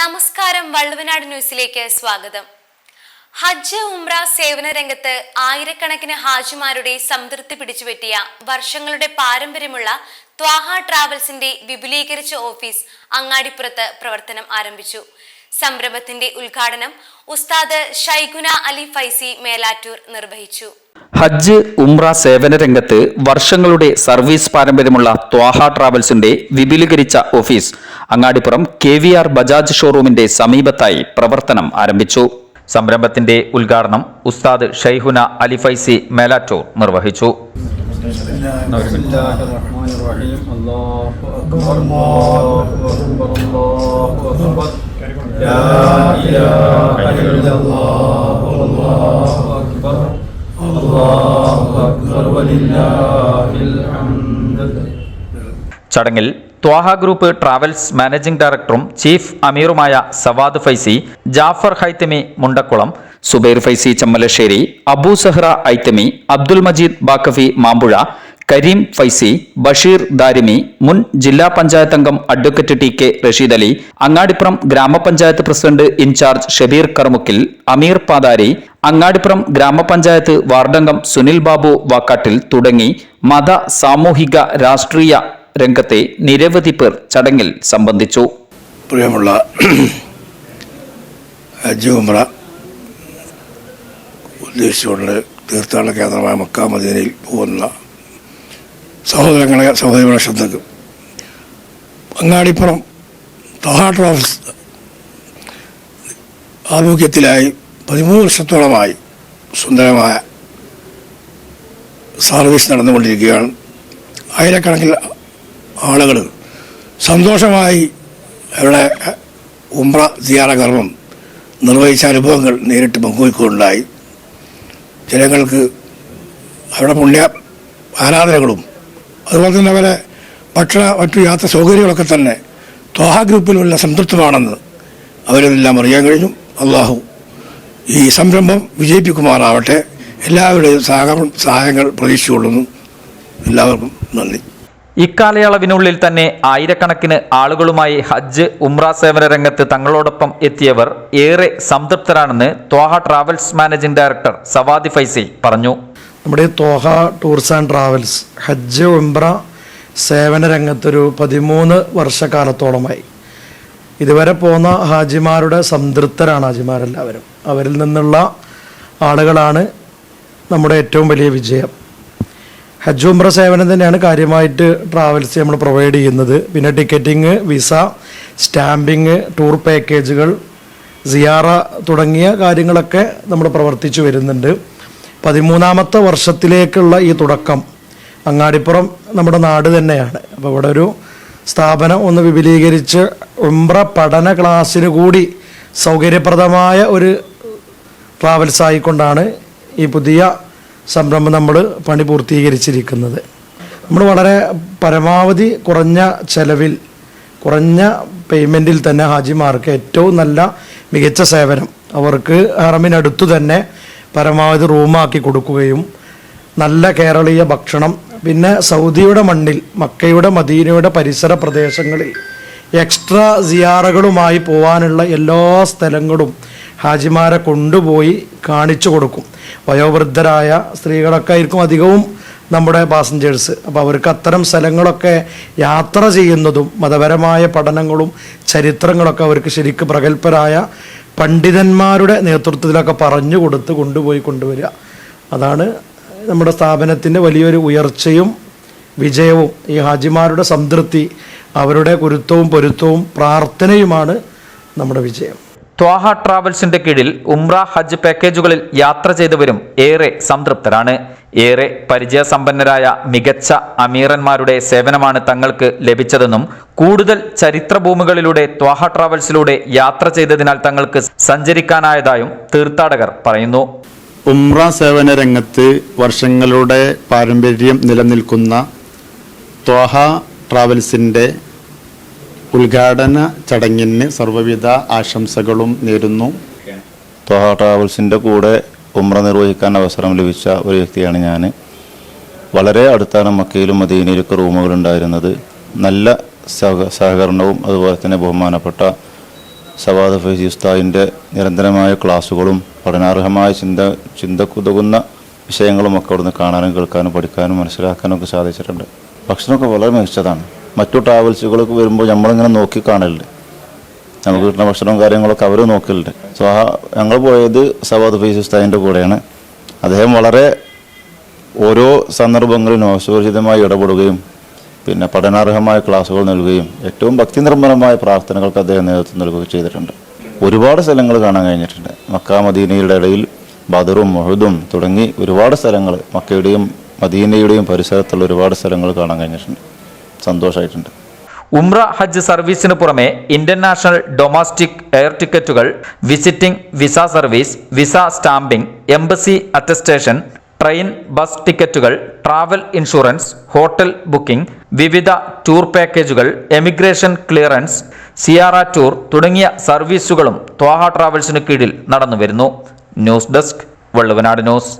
നമസ്കാരം വള്ളുവനാട് ന്യൂസിലേക്ക് സ്വാഗതം. ഹജ്ജ് ഉംറ സേവന രംഗത്ത് ആയിരക്കണക്കിന് ഹാജിമാരുടെ സംതൃപ്തി പിടിച്ചുപറ്റിയ വർഷങ്ങളുടെ പാരമ്പര്യമുള്ള ത്വാഹ ട്രാവൽസിന്റെ വിപുലീകരിച്ച ഓഫീസ് അങ്ങാടിപ്പുറത്ത് പ്രവർത്തനം ആരംഭിച്ചു. സംരംഭത്തിന്റെ ഉദ്ഘാടനം ഉസ്താദ് ഷൈഗുന അലി ഫൈസി മേലാറ്റൂർ നിർവഹിച്ചു. ഹജ്ജ് ഉംറ സേവന രംഗത്ത് വർഷങ്ങളുടെ സർവീസ് പാരമ്പര്യമുള്ള ത്വാഹ ട്രാവൽസിന്റെ വിപുലീകരിച്ച office Angadipuram K V R Bajaj ഷോറൂമിന്റെ സമീപത്തായി പ്രവർത്തനം ആരംഭിച്ചു. സംരംഭത്തിന്റെ ഉദ്ഘാടനം ഉസ്താദ് ഷൈഹുന അലിഫൈസി മേലാറ്റൂർ നിർവഹിച്ചു. അള്ളാഹു അക്ബർ. അള്ളാഹു അക്ബർ. അള്ളാഹു അക്ബർ. الله أكبر الله أكبر لا إله إلا الله الله أكبر الله أكبر ولله الحمد ചടങ്ങിൽ ത്വാഹ ഗ്രൂപ്പ് ട്രാവൽസ് മാനേജിംഗ് ഡയറക്ടറും ചീഫ് അമീറുമായ സവാദ് ഫൈസി ജാഫർ ഹൈത്തമി മുണ്ടക്കുളം സുബൈർ ഫൈസി ചമ്മലശ്ശേരി അബൂ സഹ്റ ഐത്തമി അബ്ദുൽ മജീദ് ബാക്കഫി മാമ്പുഴ കരീം ഫൈസി ബഷീർ ദാരിമി മുൻ ജില്ലാ പഞ്ചായത്ത് അംഗം advocate T K Rasheed Ali Angadipuram ഗ്രാമപഞ്ചായത്ത് president in charge Shabeer Karmukkil Ameer Pathari Angadipuram ഗ്രാമപഞ്ചായത്ത് വാർഡംഗം സുനിൽ ബാബു വാക്കാട്ടിൽ തുടങ്ങി മത സാമൂഹിക രാഷ്ട്രീയ രംഗത്തെ നിരവധി പേർ ചടങ്ങിൽ സംബന്ധിച്ചു. പ്രിയമുള്ള ഉദ്ദേശിച്ചുകൊണ്ട് തീർത്ഥാടന കേന്ദ്രമായ മക്കാമദീനയിൽ പോകുന്ന സഹോദരങ്ങളെ സഹോദരികളെ ശ്രദ്ധക്കും. അങ്ങാടിപ്പുറം തഹാട്ട് ഓഫീസ് ആഭിമുഖ്യത്തിലായി പതിമൂന്ന് വർഷത്തോളമായി സുന്ദരമായ സർവീസ് നടന്നുകൊണ്ടിരിക്കുകയാണ്. ആയിരക്കണക്കിന് ആളുകൾ സന്തോഷമായി അവിടെ ഉംറ സിയാറ കർമ്മം നിർവഹിച്ച അനുഭവങ്ങൾ നേരിട്ട് പങ്കുവയ്ക്കുകയുണ്ടായി ജനങ്ങൾക്ക് അവിടെ പുണ്യ ആരാധനകളും അതുപോലെ തന്നെ അവരെ ഭക്ഷണ മറ്റു യാത്ര സൗകര്യങ്ങളൊക്കെ തന്നെ ത്വാഹ ഗ്രൂപ്പിലുള്ള സംതൃപ്തമാണെന്ന് അവരെല്ലാം അറിയാൻ കഴിഞ്ഞു. അള്ളാഹു ഈ സംരംഭം വിജയിപ്പിക്കുമാറാവട്ടെ. എല്ലാവരുടെയും സഹകരണ സഹായങ്ങൾ പ്രതീക്ഷിച്ചുകൊള്ളുന്നു. എല്ലാവർക്കും നന്ദി. ഇക്കാലയളവിനുള്ളിൽ തന്നെ ആയിരക്കണക്കിന് ആളുകളുമായി ഹജ്ജ് ഉംറ സേവന രംഗത്ത് തങ്ങളോടൊപ്പം എത്തിയവർ ഏറെ സംതൃപ്തരാണെന്ന് Twaha travels managing director Savadi Faizi പറഞ്ഞു. നമ്മുടെ Toha tours and travels Hajj Umrah സേവന രംഗത്തൊരു പതിമൂന്ന് വർഷക്കാലത്തോളമായി. ഇതുവരെ പോന്ന ഹാജിമാരുടെ സംതൃപ്തരാണ് ഹാജിമാരെല്ലാവരും. അവരിൽ നിന്നുള്ള ആളുകളാണ് നമ്മുടെ ഏറ്റവും വലിയ വിജയം. ഹജ്ജ് ഉംറ സേവനം തന്നെയാണ് കാര്യമായിട്ട് ട്രാവൽസ് നമ്മൾ പ്രൊവൈഡ് ചെയ്യുന്നത്. പിന്നെ ടിക്കറ്റിങ് വിസ സ്റ്റാമ്പിങ് ടൂർ പാക്കേജുകൾ സിയാറ തുടങ്ങിയ കാര്യങ്ങളൊക്കെ നമ്മൾ പ്രവർത്തിച്ചു വരുന്നുണ്ട്. പതിമൂന്നാമത്തെ വർഷത്തിലേക്കുള്ള ഈ തുടക്കം അങ്ങാടിപ്പുറം നമ്മുടെ നാട് തന്നെയാണ്. അപ്പോൾ ഇവിടെ ഒരു സ്ഥാപനം ഒന്ന് വിപുലീകരിച്ച് ഉംറ പഠന ക്ലാസ്സിന് കൂടി സൗകര്യപ്രദമായ ഒരു ട്രാവൽസ് ആയിക്കൊണ്ടാണ് ഈ പുതിയ സംരംഭം നമ്മൾ പണി പൂർത്തീകരിച്ചിരിക്കുന്നത്. നമ്മൾ വളരെ പരമാവധി കുറഞ്ഞ ചെലവിൽ കുറഞ്ഞ പേയ്മെന്റിൽ തന്നെ ഹാജിമാർക്ക് ഏറ്റവും നല്ല മികച്ച സേവനം. അവർക്ക് ഹറമിനടുത്തു തന്നെ പരമാവധി റൂമാക്കി കൊടുക്കുകയും നല്ല കേരളീയ ഭക്ഷണം പിന്നെ സൗദിയുടെ മണ്ണിൽ മക്കയുടെ മദീനയുടെ പരിസര പ്രദേശങ്ങളിൽ എക്സ്ട്രാ സിയാറകളുമായി പോകാനുള്ള എല്ലാ സ്ഥലങ്ങളും ഹാജിമാരെ കൊണ്ടുപോയി കാണിച്ചു കൊടുക്കും. വയോവൃദ്ധരായ സ്ത്രീകളൊക്കെ ആയിരിക്കും അധികവും നമ്മുടെ പാസഞ്ചേഴ്സ് അപ്പോൾ അവർക്ക് അത്തരം സ്ഥലങ്ങളൊക്കെ യാത്ര ചെയ്യുന്നതും മതപരമായ പഠനങ്ങളും ചരിത്രങ്ങളൊക്കെ അവർക്ക് ശരിക്കും പ്രഗത്ഭരായ പണ്ഡിതന്മാരുടെ നേതൃത്വത്തിലൊക്കെ പറഞ്ഞു കൊടുത്ത് കൊണ്ടുപോയി കൊണ്ടുവരിക. അതാണ് നമ്മുടെ സ്ഥാപനത്തിന്റെ വലിയൊരു ഉയർച്ചയും വിജയവും. ഈ ഹാജിമാരുടെ സംതൃപ്തി അവരുടെ കുരുത്തവും പൊരുത്തവും പ്രാർത്ഥനയുമാണ് നമ്മുടെ വിജയം. ത്വാഹ ട്രാവൽസിന്റെ കീഴിൽ ഉംറ ഹജ്ജ് പാക്കേജുകളിൽ യാത്ര ചെയ്തവരും ഏറെ സംതൃപ്തരാണ്. ഏറെ പരിചയസമ്പന്നരായ മികച്ച അമീറന്മാരുടെ സേവനമാണ് തങ്ങൾക്ക് ലഭിച്ചതെന്നും കൂടുതൽ ചരിത്രഭൂമികളിലൂടെ ത്വാഹ ട്രാവൽസിലൂടെ യാത്ര ചെയ്തതിനാൽ തങ്ങൾക്ക് സഞ്ചരിക്കാനായതായും തീർത്ഥാടകർ പറയുന്നു. ഉംറ സേവന രംഗത്ത് വർഷങ്ങളുടെ പാരമ്പര്യം നിലനിൽക്കുന്ന ത്വാഹ ട്രാവൽസിന്റെ ഉദ്ഘാടന ചടങ്ങിന് സർവവിധ ആശംസകളും നേരുന്നു. ത്വഹ ട്രാവൽസിന്റെ കൂടെ ഉമ്ര നിർവഹിക്കാൻ അവസരം ലഭിച്ച ഒരു വ്യക്തിയാണ് ഞാൻ വളരെ അടുത്താണ് മക്കയിലും മദീനയിലൊക്കെ റൂമുകൾ ഉണ്ടായിരുന്നത്. നല്ല സഹ സഹകരണവും അതുപോലെ തന്നെ ബഹുമാനപ്പെട്ട സവാദ് ഫൈസി ഉസ്താദിന്റെ നിരന്തരമായ ക്ലാസ്സുകളും പഠനാർഹമായ ചിന്ത ചിന്തക്കുതകുന്ന വിഷയങ്ങളും ഒക്കെ അവിടുന്ന് കാണാനും കേൾക്കാനും പഠിക്കാനും മനസ്സിലാക്കാനും ഒക്കെ സാധിച്ചിട്ടുണ്ട്. ഭക്ഷണമൊക്കെ വളരെ മികച്ചതാണ്. മറ്റു ട്രാവൽസുകളൊക്കെ വരുമ്പോൾ നമ്മളിങ്ങനെ നോക്കി കാണലുണ്ട് നമുക്ക് കിട്ടുന്ന ഭക്ഷണവും കാര്യങ്ങളൊക്കെ അവർ നോക്കലുണ്ട്. സോ ആ ഞങ്ങൾ പോയത് സവാദ് ഫൈസ് ഉസ്താദിന്റെ കൂടെയാണ്. അദ്ദേഹം വളരെ ഓരോ സന്ദർഭങ്ങളിലും ആവശ്യോചിതമായി ഇടപെടുകയും പിന്നെ പഠനാർഹമായ ക്ലാസ്സുകൾ നൽകുകയും ഏറ്റവും ഭക്തി നിർമ്മലമായ പ്രാർത്ഥനകൾക്ക് അദ്ദേഹം നേതൃത്വം നൽകുകയും ചെയ്തിട്ടുണ്ട്. ഒരുപാട് സ്ഥലങ്ങൾ കാണാൻ കഴിഞ്ഞിട്ടുണ്ട്. മക്ക മദീനയുടെ ഇടയിൽ ബദറും മൊഹദും തുടങ്ങി ഒരുപാട് സ്ഥലങ്ങൾ മക്കയുടെയും മദീനയുടെയും പരിസരത്തുള്ള ഒരുപാട് സ്ഥലങ്ങൾ കാണാൻ കഴിഞ്ഞിട്ടുണ്ട്. സന്തോഷമായിട്ടുണ്ട് ഉംറ ഹജ്ജ് സർവീസിന് പുറമെ ഇന്റർനാഷണൽ ഡൊമസ്റ്റിക് എയർ ടിക്കറ്റുകൾ visiting visa service visa stamping embassy attestation train bus ടിക്കറ്റുകൾ ട്രാവൽ ഇൻഷുറൻസ് ഹോട്ടൽ ബുക്കിംഗ് വിവിധ ടൂർ പാക്കേജുകൾ എമിഗ്രേഷൻ ക്ലിയറൻസ് സിയാറ ടൂർ തുടങ്ങിയ സർവീസുകളും ത്വാഹ ട്രാവൽസിന് കീഴിൽ നടന്നുവരുന്നു. News desk Valluvanad news.